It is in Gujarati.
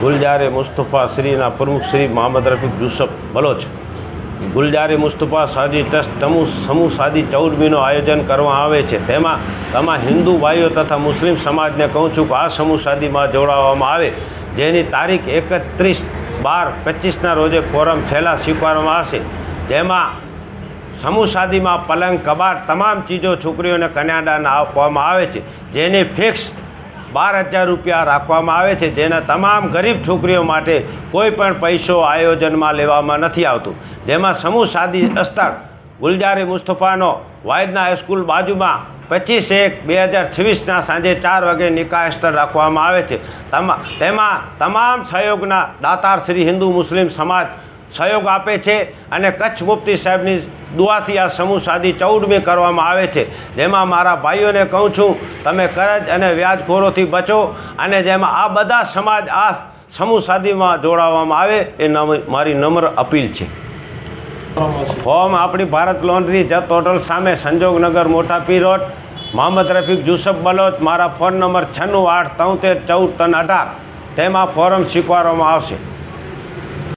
ગુલજારે મુસ્તફા શ્રીના પ્રમુખ શ્રી મોહમ્મદ રફીક જુસફ બલોચ ગુલજારે મુસ્તફા સાદી ટ્રસ્ટ તમુ સમૂહ સાદી ચૌદમીનું આયોજન કરવામાં આવે છે. તેમાં તમામ હિન્દુ ભાઈઓ તથા મુસ્લિમ સમાજને કહું છું કે આ સમૂહ સાદીમાં જોડાવવામાં આવે. જેની તારીખ એકત્રીસ બાર પચીસના રોજે ફોરમ છેલ્લા સ્વીકારવામાં આવશે. જેમાં સમૂહ સાદીમાં પલંગ, કબાટ, તમામ ચીજો છોકરીઓને કન્યાદાન આપવામાં આવે છે. જેની ફિક્સ બાર હજાર રૂપિયા રાખવામાં આવે છે, જેના તમામ ગરીબ છોકરીઓ માટે કોઈ પણ પૈસો આયોજનમાં લેવામાં નથી આવતું. જેમાં સમૂહ સાદી અસ્તર, ગુલજારી મુસ્તફાનો, વાયદના હાઈસ્કૂલ બાજુમાં પચીસ એક બે હજાર છવ્વીસના સાંજે ચાર વાગે નિકાહ સ્તર રાખવામાં આવે છે. તેમાં તમામ સહયોગના દાતાર શ્રી હિન્દુ મુસ્લિમ સમાજ સહયોગ આપે છે અને કચ્છ મુફ્તી સાહેબની દુઆથી આ સમૂહ સાદી ચૌદમી કરવામાં આવે છે. જેમાં મારા ભાઈઓને કહું છું, તમે કરજ અને વ્યાજખોરોથી બચો અને જેમાં આ બધા સમાજ આ સમૂહ સાદીમાં જોડાવવામાં આવે એ મારી નમ્ર અપીલ છે. ફોર્મ આપણી ભારત લોન્ડ્રી જત હોટલ સામે સંજોગનગર મોટા પી રોડ મોહમ્મદ રફીક જુસફ બલોચ, મારા ફોન નંબર છન્નું આઠ તોતેર ચૌદ ત્રણ અઢાર. તેમાં ફોરમ સ્વીકારવામાં આવશે.